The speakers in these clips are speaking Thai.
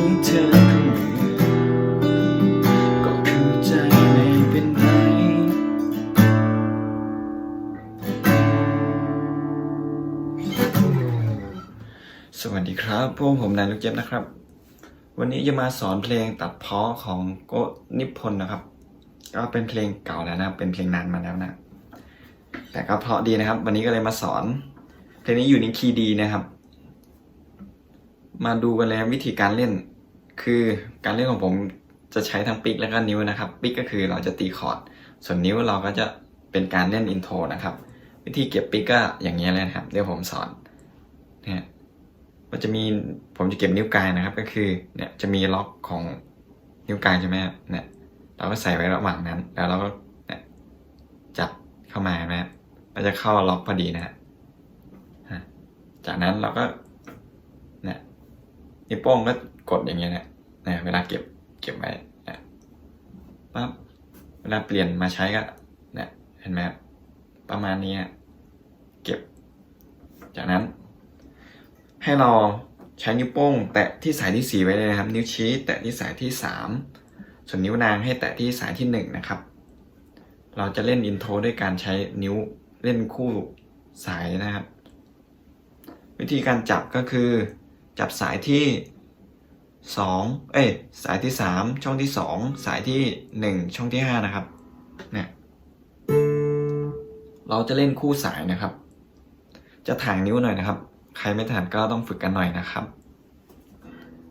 ี้เธอสวัสดีครับพวกผมนายลูกเจ็บนะครับ วันนี้จะมาสอนเพลงตัดเพาะของโกนิพนธ์นะครับ ก็เป็นเพลงเก่าแล้วนะ เป็นเพลงนานมาแล้วนะ แต่ก็เพาะดีนะครับ วันนี้ก็เลยมาสอน เพลงนี้อยู่ในคีย์ดีนะครับมาดูกันเลยวิธีการเล่น คือการเล่นของผมจะใช้ทั้งปิกและก็นิ้วนะครับปิกก็คือเราจะตีคอร์ด ส่วนนิ้วเราก็จะเป็นการเล่นอินโทรนะครับ วิธีเก็บปิกก็อย่างนี้เลยนะครับเดี๋ยวผมสอนเนี่ยมันจะมีผมจะเก็บนิ้วกลางนะครับก็คือเนี่ยจะมีล็อกของนิ้วกลางใช่ไหมเนี่ยเราก็ใส่ไว้ระหว่างนั้น แล้วเราก็เนี่ยจับเข้ามานะฮะมันจะเข้าล็อกพอดีนะฮะจากนั้นเราก็ นิ้วโป้งก็กดอย่างเงี้ยนะนี่ยเวลาเก็บเก็บไว้นี่ยปั๊บเวลาเปลี่ยนมาใช้ก็เนี่ยเห็นไหมประมาณนี้ฮะเก็บ จากนั้น ให้เราใช้นิ้วโป้ง แตะที่สายที่สี่ไว้เลยนะครับ นิ้วชี้ แตะที่สายที่สามส่วนนิ้วนางให้แตะที่สายที่หนึ่งนะครับ เราจะเล่นอินโทรด้วยการใช้นิ้วเล่นคู่สายนะครับ วิธีการจับก็คือ จับสายที่สองเอ้ยสายที่สามช่องที่สองสายที่หนึ่งช่องที่ห้านะครับเนี่ยเราจะเล่นคู่สายนะครับ จะถ่างนิ้วหน่อยนะครับ ใครไม่ถนัดก็ต้องฝึกกันหน่อยนะครับ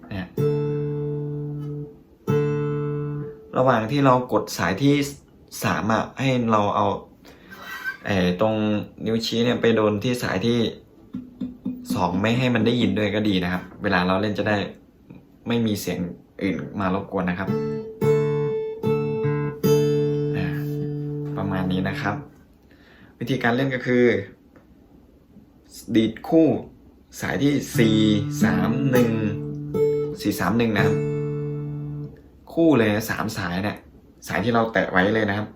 เนี่ยระหว่างที่เรากดสายที่สามอะให้เราเอาไอ้ตรงนิ้วชี้เนี่ยไปโดนที่สายที่ สองไม่ให้มันได้ยินด้วยก็ดีนะครับ เวลาเราเล่นจะได้ไม่มีเสียงอื่นมารบกวนนะครับ ประมาณนี้นะครับ วิธีการเล่นก็คือ ดีดคู่สายที่สี่สามหนึ่งสี่สามหนึ่งนะครับ คู่เลยสามสายเนี่ยสายที่เราแตะไว้เลยนะครับ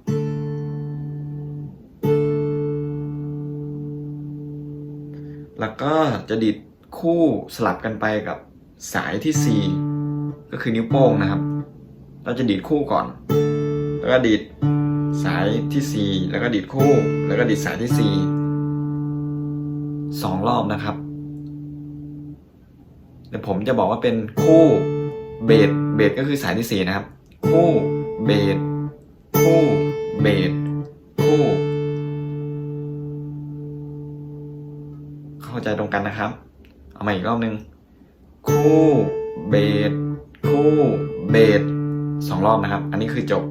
แล้วก็จะดีดคู่สลับกันไปกับสายที่สี่ก็คือนิ้วโป้งนะครับ เราจะดีดคู่ก่อน แล้วก็ดีดสายที่สี่แล้วก็ดีดคู่ แล้วก็ดีดสายที่สี่สองรอบนะครับเดี๋ยวผมจะบอกว่าเป็นคู่เบสเบสก็คือสายที่สี่นะครับ คู่เบสคู่เบสคู่ ใจตรงกันนะครับ เอามาอีกรอบหนึ่งคู่เบสคู่เบสสองรอบนะครับ อันนี้คือจบ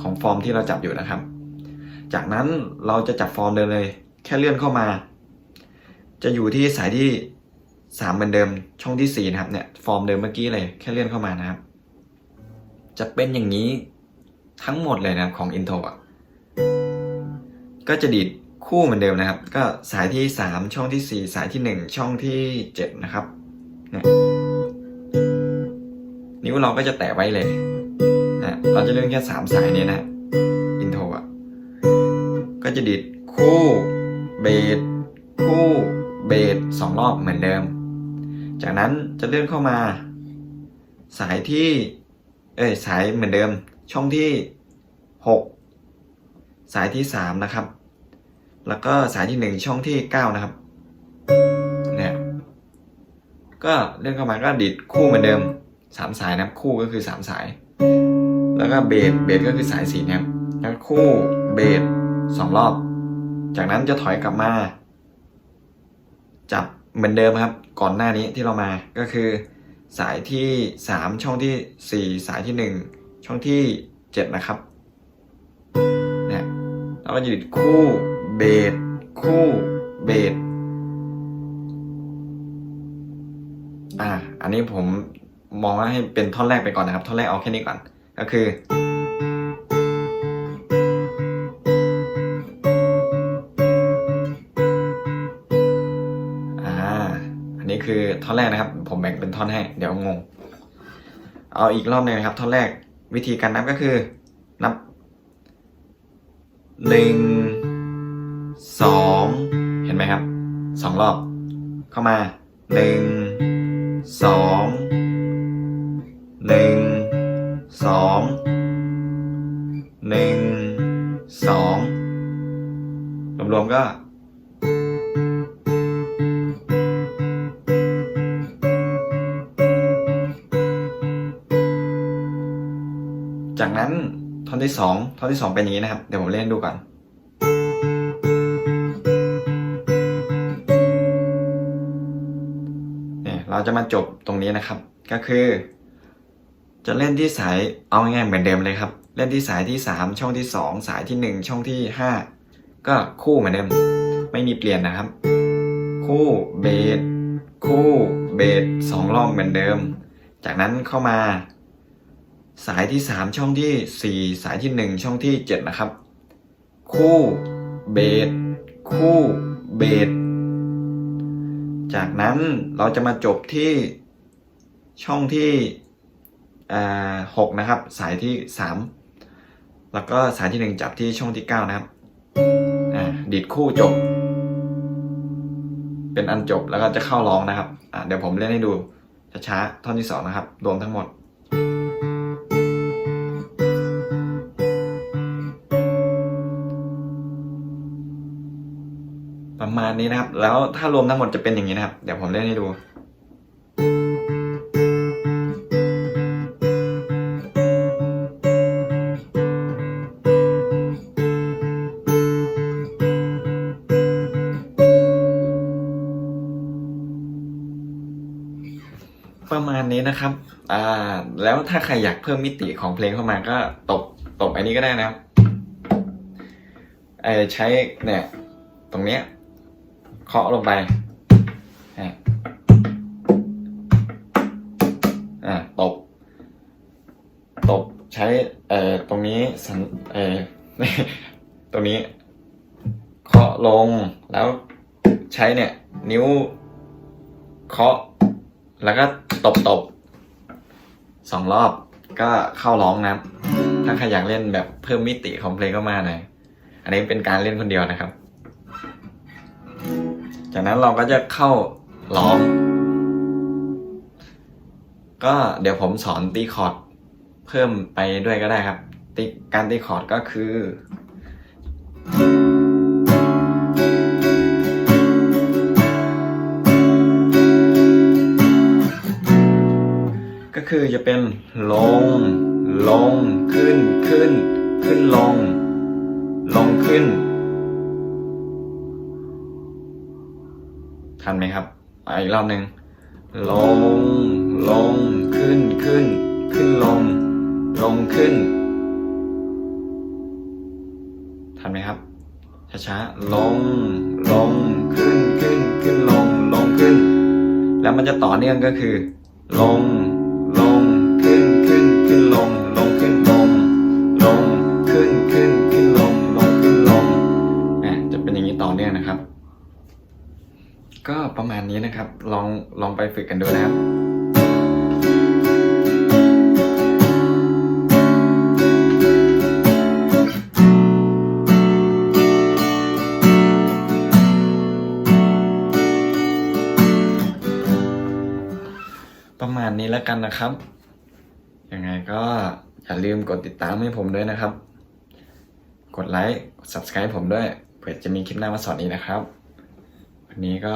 ของฟอร์มที่เราจับอยู่นะครับ จากนั้นเราจะจับฟอร์มเดิมเลย แค่เลื่อนเข้ามา จะอยู่ที่สายที่สามเหมือนเดิมช่องที่สี่นะครับเนี่ยฟอร์มเดิมเมื่อกี้เลยแค่เลื่อนเข้ามานะครับ จะเป็นอย่างนี้ทั้งหมดเลยนะของอินโทรอะก็จะดีด คู่เหมือนเดิมนะครับ ก็สายที่สามช่องที่สี่สายที่หนึ่งช่องที่เจ็ดนะครับเนี่ยนิ้วเราก็จะแตะไว้เลยนะเราจะเล่นแค่สามสายนี้นะอินโทรอะก็จะดีดคู่เบสคู่เบสสองรอบเหมือนเดิม จากนั้นจะเลื่อนเข้ามา สายที่ เอ้ยสายเหมือนเดิม ช่องที่หกสายที่สามนะครับ แล้วก็สายที่หนึ่งช่องที่เก้านะครับ เนี่ย ก็เลื่อนเข้ามาก็ดิดคู่เหมือนเดิมสามสายนะครับ คู่ก็คือสามสาย แล้วก็เบสเบสก็คือสายสีนะครับแล้วคู่เบสสองรอบ จากนั้นจะถอยกลับมา จับเหมือนเดิมครับ ก่อนหน้านี้ที่เรามาก็คือ สายที่สามช่องที่สี่สายที่หนึ่งช่องที่เจ็ดนะครับเนี่ยเราก็จะดิดคู่ เบสคู่เบสอ่า อันนี้ผมมองว่าให้เป็นท่อนแรกไปก่อนนะครับ ท่อนแรกเอาแค่นี้ก่อน ก็คือ อ่า อันนี้คือท่อนแรกนะครับ ผมแบ่งเป็นท่อนให้ เดี๋ยวงง เอาอีกรอบหนึ่งนะครับ ท่อนแรก วิธีการนับก็คือ นับหนึ่ง สองเห็นไหมครับสองรอบ เข้ามาหนึ่งสองหนึ่งสองหนึ่งสองรวมๆก็จากนั้นท่อนที่สองท่อนที่สองเป็นอย่างนี้นะครับ เดี๋ยวผมเล่นดูก่อน เราจะมาจบตรงนี้นะครับ ก็คือ จะเล่นที่สายเอาง่ายๆเหมือนเดิมเลยครับ เล่นที่สายที่สามช่องที่สองสายที่หนึ่งช่องที่ห้าก็คู่เหมือนเดิม ไม่มีเปลี่ยนนะครับ คู่เบสคู่เบสสองรอบเหมือนเดิม จากนั้นเข้ามา สายที่สามช่องที่สี่สายที่หนึ่งช่องที่เจ็ดนะครับ คู่เบสคู่เบส จากนั้นเราจะมาจบที่ช่องที่หกนะครับ สายที่สามแล้วก็สายที่หนึ่งจับที่ช่องที่เก้านะครับดีดคู่จบ เป็นอันจบแล้วก็จะเข้าร้องนะครับเดี๋ยวผมเล่นให้ดูช้าๆท่อนที่สองนะครับ รวมทั้งหมด ประมาณนี้นะครับ แล้วถ้ารวมทั้งหมดจะเป็นอย่างนี้นะครับ เดี๋ยวผมเล่นให้ดูประมาณนี้นะครับ อ่า แล้วถ้าใครอยากเพิ่มมิติของเพลงเข้ามาก็ตบ ตบอันนี้ก็ได้นะครับไอใช้เนี่ย ตรงเนี้ย เคาะลงไปอะตบ ตบใช้เอ่อตรงนี้สันเอ่อตรงนี้ เคาะลงแล้วใช้เนี่ย นิ้ว เคาะ แล้วก็ตบตบสองรอบก็เข้าร้องนะถ้าใครอยากเล่นแบบเพิ่มมิติของเพลงก็มาหน่อยอันนี้เป็นการเล่นคนเดียวนะครับ จากนั้นเราก็จะเข้าร้อง ก็เดี๋ยวผมสอนตีคอร์ดเพิ่มไปด้วยก็ได้ครับตีการตีคอร์ดก็คือ ก็คือจะเป็นลง ลง ขึ้น ขึ้น ขึ้นลง ลงขึ้น ทันไหมครับอีกรอบหนึ่งลง ลง ขึ้น ขึ้น ขึ้นลง ลงขึ้น ทันไหมครับ ช้าๆ ลง ลง ขึ้น ขึ้น ขึ้นลง ลงขึ้น แล้วมันจะต่อเนื่องก็คือ ลง ประมาณนี้นะครับ ลองลองไปฝึกกันดูนะครับประมาณนี้แล้วกันนะครับ ยังไงก็อย่าลืมกดติดตามให้ผมด้วยนะครับ กดไลค์ กด subscribe ผมด้วยเผื่อจะมีคลิปหน้ามาสอนอีกนะครับ วันนี้ก็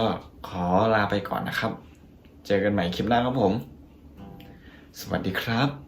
ขอลาไปก่อนนะครับ เจอกันใหม่คลิปหน้าครับผม สวัสดีครับ